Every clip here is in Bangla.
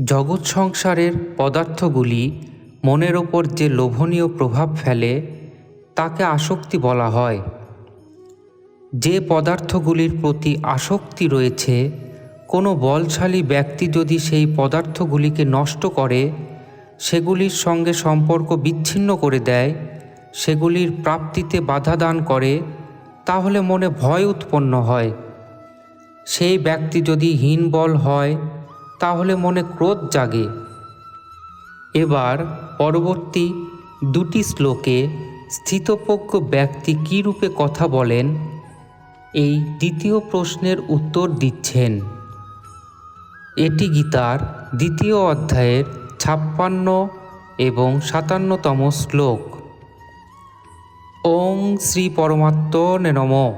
জগৎ সংসারের পদার্থগুলি মনের ওপর যে লোভনীয় প্রভাব ফেলে, তাকে আসক্তি বলা হয়। যে পদার্থগুলির প্রতি আসক্তি রয়েছে, কোনো বলশালী ব্যক্তি যদি সেই পদার্থগুলিকে নষ্ট করে, সেগুলির সঙ্গে সম্পর্ক বিচ্ছিন্ন করে দেয়, সেগুলির প্রাপ্তিতে বাধা দান করে, তাহলে মনে ভয় উৎপন্ন হয়। সেই ব্যক্তি যদি হীনবল হয় তাহলে মনে ক্রোধ জাগে। এবার পরবর্তী দুটি শ্লোকে স্থিতপক্ষ ব্যক্তি কী রূপে কথা বলেন, এই দ্বিতীয় প্রশ্নের উত্তর দিচ্ছেন। এটি গীতার দ্বিতীয় অধ্যায়ের ছাপ্পান্ন এবং সাতান্নতম শ্লোক। ওং শ্রী পরমাত্মনে নমঃ।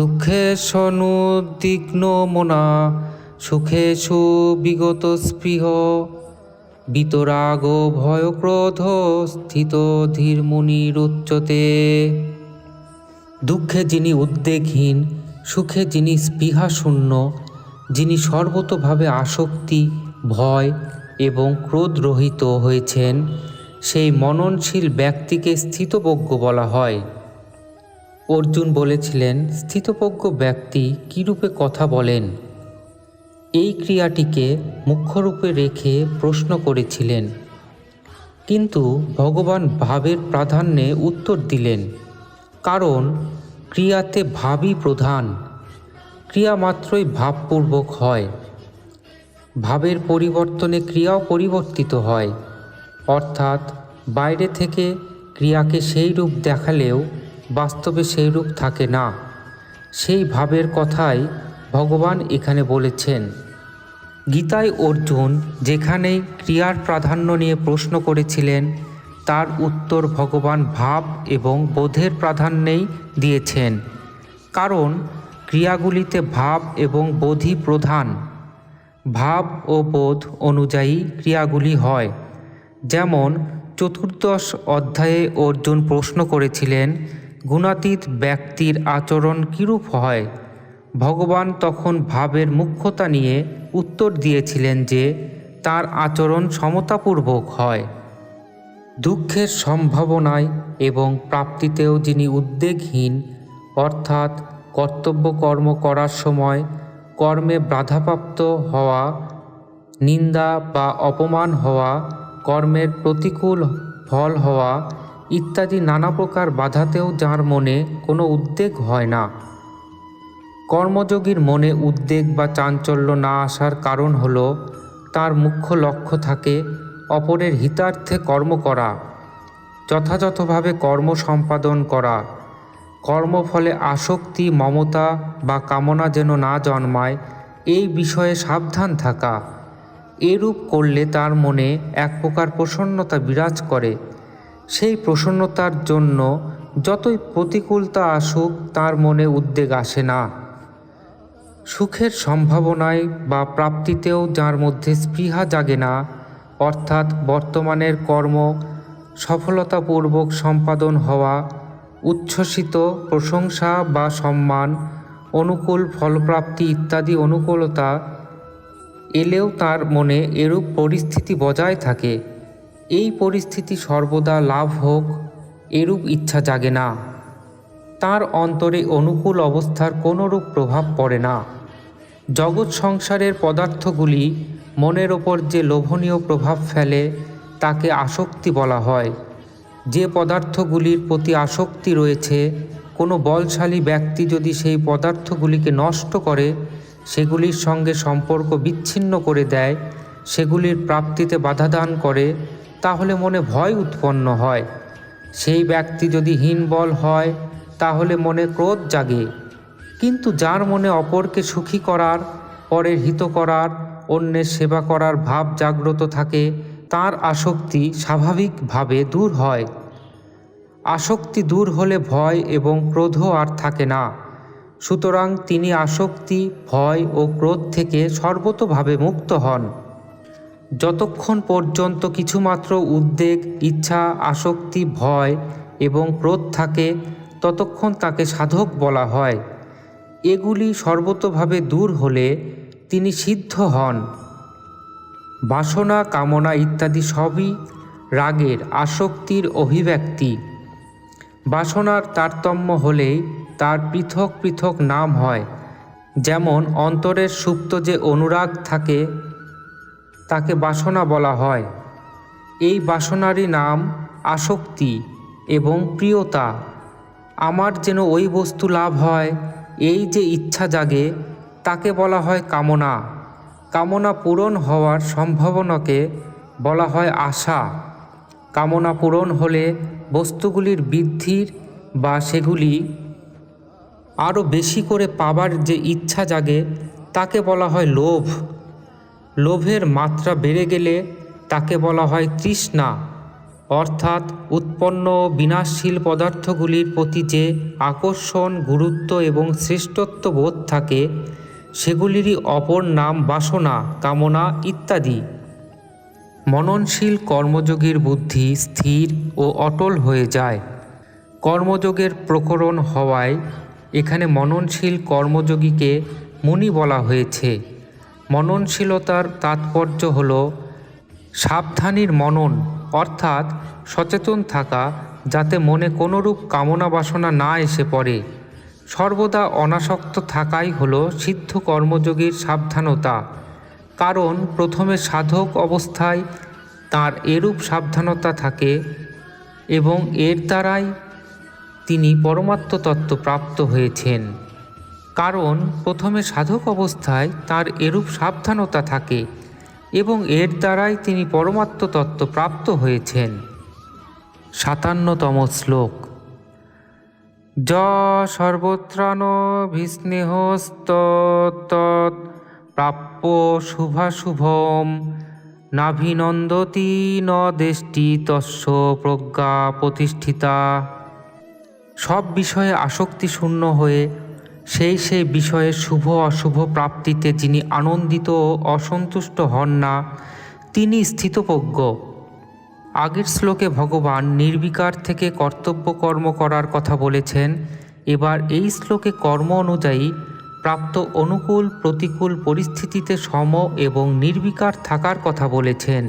দুঃখে সনুদ্বিগ্ন মনা, সুখে সুবিগত স্পৃহ। বিতরাগ ভয়ক্রোধ স্থিত ধীর মুনির উচ্চতে দুঃখে যিনি উদ্বেগহীন, সুখে যিনি স্পৃহা শূন্য যিনি সর্বতভাবে আসক্তি, ভয় এবং ক্রোধ রহিত হয়েছেন, সেই মননশীল ব্যক্তিকে স্থিতবজ্ঞ বলা হয়। অর্জুন বলেছিলেন স্থিতপজ্ঞ ব্যক্তি কীরূপে কথা বলেন? এই ক্রিয়াটিকে মুখ্যরূপে রেখে প্রশ্ন করেছিলেন। কিন্তু ভগবান ভাবের প্রাধান্যে উত্তর দিলেন, কারণ ক্রিয়াতে ভাবই প্রধান, ক্রিয়া মাত্রই ভাবপূর্বক হয়। ভাবের পরিবর্তনে ক্রিয়াও পরিবর্তিত হয়। অর্থাৎ বাইরে থেকে ক্রিয়াকে সেই রূপ দেখালেও বাস্তবে সেই রূপ থাকে না। সেই ভাবের কথাই ভগবান এখানে বলেছেন। গীতায় অর্জুন যেখানে ক্রিয়ার প্রাধান্য নিয়ে প্রশ্ন করেছিলেন, তার উত্তর ভগবান ভাব এবং বোধের প্রাধান্যেই দিয়েছেন। কারণ ক্রিয়াগুলিতে ভাব এবং বোধই প্রধান। ভাব ও বোধ অনুযায়ী ক্রিয়াগুলি হয়। যেমন চতুর্দশ অধ্যায়ে অর্জুন প্রশ্ন করেছিলেন গুণাতীত ব্যক্তির আচরণ কীরূপ হয়? ভগবান তখন ভাবের মুখ্যতা নিয়ে উত্তর দিয়েছিলেন যে, তার আচরণ সমতাপূর্বক হয়। দুঃখের সম্ভাবনায় এবং প্রাপ্তিতেও যিনি উদ্বেগহীন, অর্থাৎ কর্তব্য কর্ম করার সময় কর্মে বাধাপ্রাপ্ত হওয়া, নিন্দা বা অপমান হওয়া, কর্মের প্রতিকূল ফল হওয়া ইত্যাদি নানা প্রকার বাধাতেও যার মনে কোনো উদ্বেগ হয় না। কর্মযোগীর মনে উদ্বেগ বা চাঞ্চল্য না আসার কারণ হল, তার মুখ্য লক্ষ্য থাকে অপরের হিতার্থে কর্ম করা, যথাযথভাবে কর্ম সম্পাদন করা। কর্মফলে আসক্তি, মমতা বা কামনা যেন না জন্মায়, এই বিষয়ে সাবধান থাকা। এরূপ করলে তার মনে এক প্রকার প্রসন্নতা বিরাজ করে। সেই প্রসন্নতার জন্য যতই প্রতিকূলতা আসুক, তার মনে উদ্বেগ আসে না। সুখের সম্ভাবনায় বা প্রাপ্তিতেও যার মধ্যে স্পৃহা জাগে না, অর্থাৎ বর্তমানের কর্ম, সফলতাপূর্বক সম্পাদন হওয়া, উচ্ছ্বসিত প্রশংসা বা সম্মান, অনুকূল ফলপ্রাপ্তি ইত্যাদি অনুকূলতা এলেও তার মনে এরূপ পরিস্থিতি বজায় থাকে। এই পরিস্থিতি সর্বদা লাভ হোক, এরূপ ইচ্ছা জাগে না। তার অন্তরে অনুকূল অবস্থার কোনোরূপ প্রভাব পড়ে না। জগৎ সংসারের পদার্থগুলি মনের ওপর যে লোভনীয় প্রভাব ফেলে, তাকে আসক্তি বলা হয়। যে পদার্থগুলির প্রতি আসক্তি রয়েছে, কোনো বলশালী ব্যক্তি যদি সেই পদার্থগুলিকে নষ্ট করে, সেগুলির সঙ্গে সম্পর্ক বিচ্ছিন্ন করে দেয়, সেগুলির প্রাপ্তিতে বাধা দান করে তাহলে মনে ভয় উৎপন্ন হয়। সেই ব্যক্তি যদি হীনবল হয়, তাহলে মনে ক্রোধ জাগে। কিন্তু যার মনে অপরকে সুখী করার, পরের হিত করার, অন্যের সেবা করার ভাব জাগ্রত থাকে, তার আসক্তি স্বাভাবিকভাবে দূর হয়। আসক্তি দূর হলে ভয় এবং ক্রোধও আর থাকে না। সুতরাং তিনি আসক্তি, ভয় ও ক্রোধ থেকে সর্বতোভাবে মুক্ত হন। যতক্ষণ পর্যন্ত কিছুমাত্র উদ্বেগ, ইচ্ছা, আসক্তি, ভয় এবং ক্রোধ থাকে, ততক্ষণ তাকে সাধক বলা হয়। এগুলি সর্বতোভাবে দূর হলে তিনি সিদ্ধ হন। বাসনা, কামনা ইত্যাদি সবই রাগের, আসক্তির অভিব্যক্তি। বাসনার তারতম্য হলেই তার পৃথক পৃথক নাম হয়। যেমন অন্তরের সুপ্ত যে অনুরাগ থাকে তাকে বাসনা বলা হয়। এই বাসনারই নাম আসক্তি এবং প্রিয়তা। আমার যেন ওই বস্তু লাভ হয়, এই যে ইচ্ছা জাগে, তাকে বলা হয় কামনা। কামনা পূরণ হওয়ার সম্ভাবনাকে বলা হয় আশা। কামনা পূরণ হলে বস্তুগুলির বৃদ্ধির বা সেগুলি আরও বেশি করে পাবার যে ইচ্ছা জাগে, তাকে বলা হয় লোভ। লোভের মাত্রা বেড়ে গেলে তাকে বলা হয় তৃষ্ণা। অর্থাৎ উৎপন্ন বিনাশশীল পদার্থগুলির প্রতি যে আকর্ষণ, গুরুত্ব এবং শ্রেষ্ঠত্ব বোধ থাকে, সেগুলিরই অপর নাম বাসনা, কামনা ইত্যাদি। মননশীল কর্মযোগীর বুদ্ধি স্থির ও অটল হয়ে যায়। কর্মযোগের প্রকরণ হওয়ায় এখানে মননশীল কর্মযোগীকে মুনি বলা হয়েছে। মননশীলতার তাৎপর্য হল সাবধানীর মনন, অর্থাৎ সচেতন থাকা যাতে মনে কোনোরূপ কামনা বাসনা না এসে পড়ে। সর্বদা অনাসক্ত থাকাই হল সিদ্ধ কর্মযোগীর সাবধানতা। কারণ প্রথমে সাধক অবস্থায় তার এরূপ সাবধানতা থাকে এবং এর দ্বারাই তিনি পরমাত্ম তত্ত্ব প্রাপ্ত হয়েছেন। কারণ প্রথমে সাধক অবস্থায় তার এরূপ সাবধানতা থাকে এবং এর দ্বারাই তিনি পরমাত্ম তত্ত্ব প্রাপ্ত হয়েছেন। সাতান্নতম শ্লোক। য সর্বত্রাণ ভিস্নেহস্ত প্রাপ্য শুভাশুভম নাভিনন্দতি ন দেশটি তস্য প্রজ্ঞা প্রতিষ্ঠিতা। সব বিষয়ে আসক্তি শূন্য হয়ে সেই সেই বিষয়ে শুভ অশুভ প্রাপ্তিতে যিনি আনন্দিত ও অসন্তুষ্ট হন না, তিনি স্থিতপ্রজ্ঞ। আগের শ্লোকে ভগবান নির্বিকার থেকে কর্তব্য কর্ম করার কথা বলেছেন, এবার এই শ্লোকে কর্ম অনুযায়ী প্রাপ্ত অনুকূল প্রতিকূল পরিস্থিতিতে সম এবং নির্বিকার থাকার কথা বলেছেন।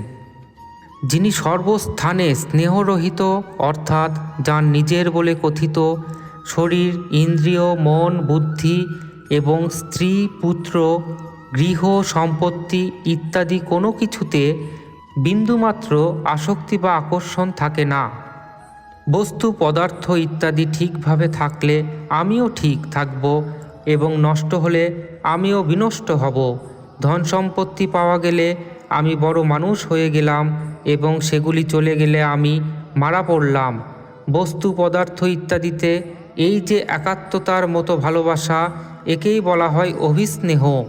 যিনি সর্বস্থানে স্নেহরহিত, অর্থাৎ যার নিজের বলে কথিত শরীর, ইন্দ্রিয়, মন, বুদ্ধি এবং স্ত্রী, পুত্র, গৃহ, সম্পত্তি ইত্যাদি কোনো কিছুতে বিন্দুমাত্র আসক্তি বা আকর্ষণ থাকে না। বস্তু, পদার্থ ইত্যাদি ঠিকভাবে থাকলে আমিও ঠিক থাকব এবং নষ্ট হলে আমিও বিনষ্ট হব। ধন সম্পত্তি পাওয়া গেলে আমি বড় মানুষ হয়ে গেলাম এবং সেগুলি চলে গেলে আমি মারা পড়লাম। বস্তু, পদার্থ ইত্যাদিতে এই যে একাত্মতার মতো ভালোবাসা, একেই বলা হয় অভিস্নেহ।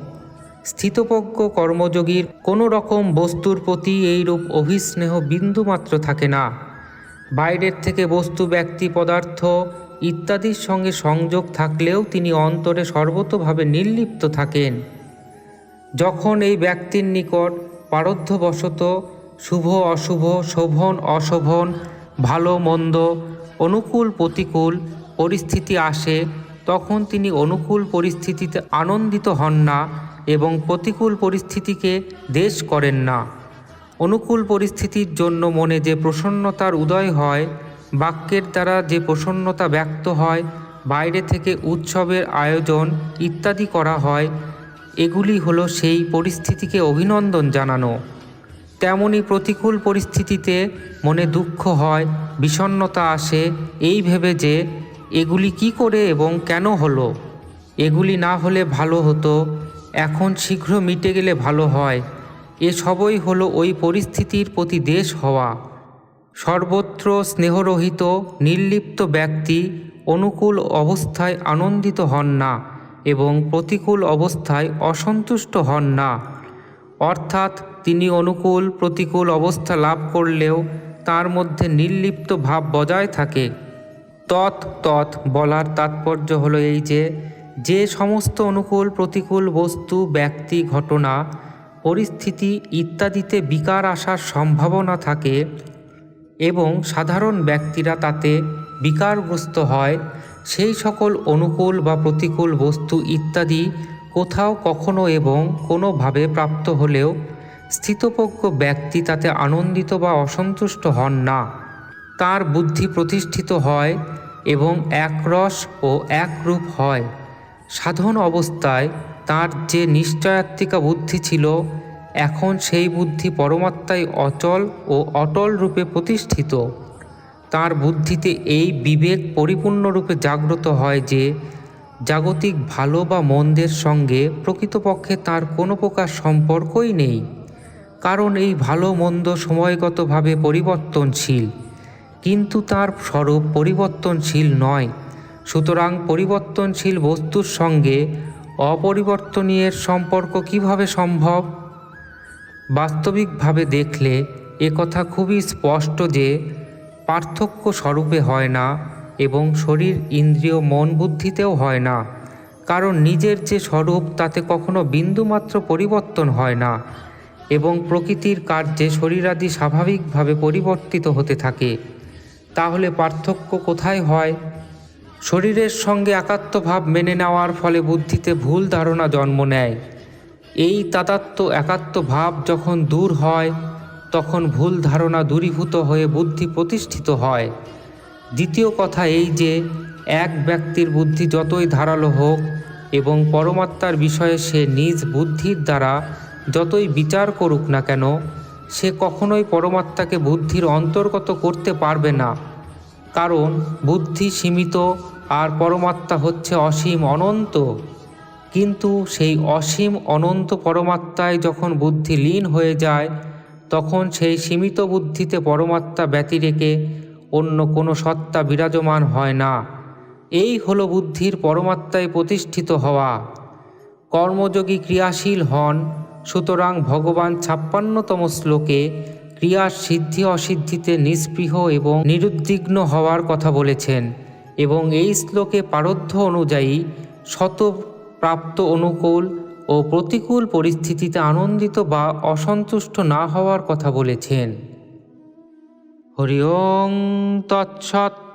স্থিতপজ্ঞ কর্মযোগীর কোনো রকম বস্তুর প্রতি এইরূপ অভিস্নেহ বিন্দুমাত্র থাকে না। বাইরের থেকে বস্তু, ব্যক্তি, পদার্থ ইত্যাদির সঙ্গে সংযোগ থাকলেও তিনি অন্তরে সর্বতোভাবে নির্লিপ্ত থাকেন। যখন এই ব্যক্তির নিকট পারধ্যবশত শুভ, অশুভ, শোভন, অশোভন, ভালো, মন্দ, অনুকূল, প্রতিকূল পরিস্থিতি আসে, তখন তিনি অনুকূল পরিস্থিতিতে আনন্দিত হন না এবং প্রতিকূল পরিস্থিতিকে দেশ করেন না। অনুকূল পরিস্থিতির জন্য মনে যে প্রসন্নতার উদয় হয়, বাক্যের দ্বারা যে প্রসন্নতা ব্যক্ত হয়, বাইরে থেকে উৎসবের আয়োজন ইত্যাদি করা হয়, এগুলি হলো সেই পরিস্থিতিকে অভিনন্দন জানানো। তেমনি প্রতিকূল পরিস্থিতিতে মনে দুঃখ হয়, বিষণ্ণতা আসে, এই ভেবে যে এগুলি কি করে এবং কেন হলো? এগুলি না হলে ভালো হতো। এখন শীঘ্র মিটে গেলে ভালো হয়। এসবই হলো ওই পরিস্থিতির প্রতি দেশ হওয়া। সর্বত্র স্নেহরহিত, নির্লিপ্ত ব্যক্তি অনুকূল অবস্থায় আনন্দিত হন না এবং প্রতিকূল অবস্থায় অসন্তুষ্ট হন না। অর্থাৎ তিনি অনুকূল, প্রতিকূল অবস্থা লাভ করলেও তার মধ্যে নির্লিপ্ত ভাব বজায় থাকে। তৎ তৎ বলার তাৎপর্য হলো এই যে যে সমস্ত অনুকূল প্রতিকূল বস্তু, ব্যক্তি, ঘটনা, পরিস্থিতি ইত্যাদিতে বিকার আসার সম্ভাবনা থাকে এবং সাধারণ ব্যক্তিরা তাতে বিকারগ্রস্ত হয়, সেই সকল অনুকূল বা প্রতিকূল বস্তু ইত্যাদি কোথাও কখনো এবং কোনোভাবে প্রাপ্ত হলেও স্থিতপক্ষ ব্যক্তি তাতে আনন্দিত বা অসন্তুষ্ট হন না। তার বুদ্ধি প্রতিষ্ঠিত হয় এবং একরস ও একরূপ হয়। সাধন অবস্থায় তার যে নিশ্চয়াত্মিকা বুদ্ধি ছিল, এখন সেই বুদ্ধি পরমাত্মায় অচল ও অটল রূপে প্রতিষ্ঠিত। তার বুদ্ধিতে এই বিবেক পরিপূর্ণরূপে জাগ্রত হয় যে, জাগতিক ভালো বা মন্দের সঙ্গে প্রকৃতপক্ষে তার কোনো প্রকার সম্পর্কই নেই। কারণ এই ভালো মন্দ সময়গতভাবে পরিবর্তনশীল। কিন্তু তার স্বরূপ পরিবর্তনশীল নয়। সুতরাং পরিবর্তনশীল বস্তুর সঙ্গে অপরিবর্তনীয়ের সম্পর্ক কীভাবে সম্ভব? বাস্তবিকভাবে দেখলে কথা খুবই স্পষ্ট যে পার্থক্য স্বরূপে হয় না এবং শরীর, ইন্দ্রিয়, মন বুদ্ধিতেও হয় না। কারণ নিজের যে স্বরূপ তাতে কখনো বিন্দুমাত্র পরিবর্তন হয় না এবং প্রকৃতির কার্যে শরীরাদি স্বাভাবিকভাবে পরিবর্তিত হতে থাকে। তাহলে পার্থক্য কোথায় হয়? শরীরের সঙ্গে একাত্ম ভাব মেনে নেওয়ার ফলে বুদ্ধিতে ভুল ধারণা জন্ম নেয়। এই তাতাত্ম একাত্ম ভাব যখন দূর হয়, তখন ভুল ধারণা দূরীভূত হয়ে বুদ্ধি প্রতিষ্ঠিত হয়। দ্বিতীয় কথা এই যে, এক ব্যক্তির বুদ্ধি যতই ধারালো হোক এবং পরমাত্মার বিষয়ে সে নিজ বুদ্ধির দ্বারা যতই বিচার করুক না কেন সে কখনোই পরমাত্মাকে বুদ্ধির অন্তর্গত করতে পারবে না। কারণ বুদ্ধি সীমিত আর পরমাত্মা হচ্ছে অসীম অনন্ত। কিন্তু সেই অসীম অনন্ত পরমাত্মায় যখন বুদ্ধি লীন হয়ে যায়, তখন সেই সীমিত বুদ্ধিতে পরমাত্মা ব্যতিরেকে অন্য কোনো সত্তা বিরাজমান হয় না। এই হলো বুদ্ধির পরমাত্মায় প্রতিষ্ঠিত হওয়া। কর্মযোগী ক্রিয়াশীল হন সুতরাং ভগবান ছাপ্পান্নতম শ্লোকে ক্রিয়ার সিদ্ধি অসিদ্ধিতে নিস্পৃহ এবং নিরুদ্বিগ্ন হওয়ার কথা বলেছেন এবং এই শ্লোকে পারধ্য অনুযায়ী শত প্রাপ্ত অনুকূল ও প্রতিকূল পরিস্থিতিতে আনন্দিত বা অসন্তুষ্ট না হওয়ার কথা বলেছেন। হরি তৎসৎ